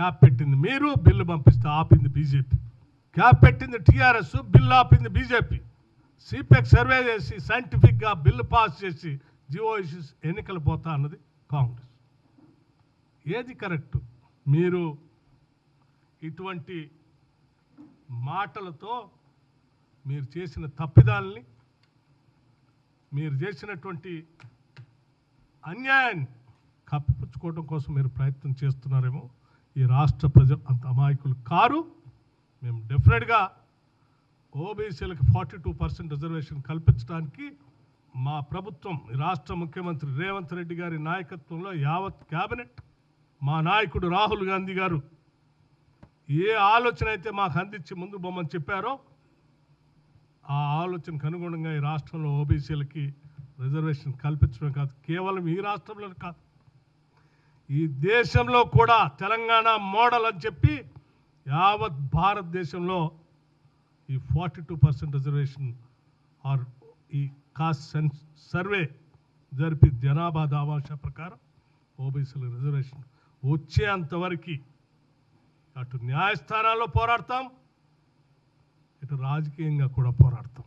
Cap పెట్టింది మీరు bill పంపిస్తే ఆపింది బీజేపీ. క్యాప్ పెట్టింది టీఆర్ఎస్ బిల్లు ఆపింది బీజేపీ. సిపెక్ సర్వే చేసి సైంటిఫిక్గా బిల్లు పాస్ చేసి జియో ఇష్యూస్ ఎన్నికలు పోతా అన్నది కాంగ్రెస్. ఏది కరెక్ట్? మీరు ఇటువంటి మాటలతో మీరు చేసిన తప్పిదాలని మీరు చేసినటువంటి అన్యాయాన్ని కప్పిపుచ్చుకోవడం కోసం మీరు ప్రయత్నం చేస్తున్నారేమో ఈ రాష్ట్ర ప్రజలు అంత అమాయకులు కారు. మేము డెఫినెట్గా ఓబీసీలకు ఫార్టీ టూ పర్సెంట్ రిజర్వేషన్ కల్పించడానికి మా ప్రభుత్వం రాష్ట్ర ముఖ్యమంత్రి రేవంత్ రెడ్డి గారి నాయకత్వంలో యావత్ క్యాబినెట్ మా నాయకుడు రాహుల్ గాంధీ గారు ఏ ఆలోచన అయితే మాకు అందించి ముందు బొమ్మని చెప్పారో ఆ ఆలోచనకు అనుగుణంగా ఈ రాష్ట్రంలో ఓబీసీలకి రిజర్వేషన్ కల్పించడం కాదు కేవలం ఈ రాష్ట్రంలో కాదు ఈ దేశంలో కూడా తెలంగాణ మోడల్ అని చెప్పి యావత్ భారతదేశంలో ఈ forty two percent reservation or ఈ కాస్ట్ సెన్స్ సర్వే జరిపి జనాభా దావాంశ ప్రకారం ఓబీసీల రిజర్వేషన్ వచ్చేంతవరకు అటు న్యాయస్థానాల్లో పోరాడతాం ఇటు రాజకీయంగా కూడా పోరాడతాం.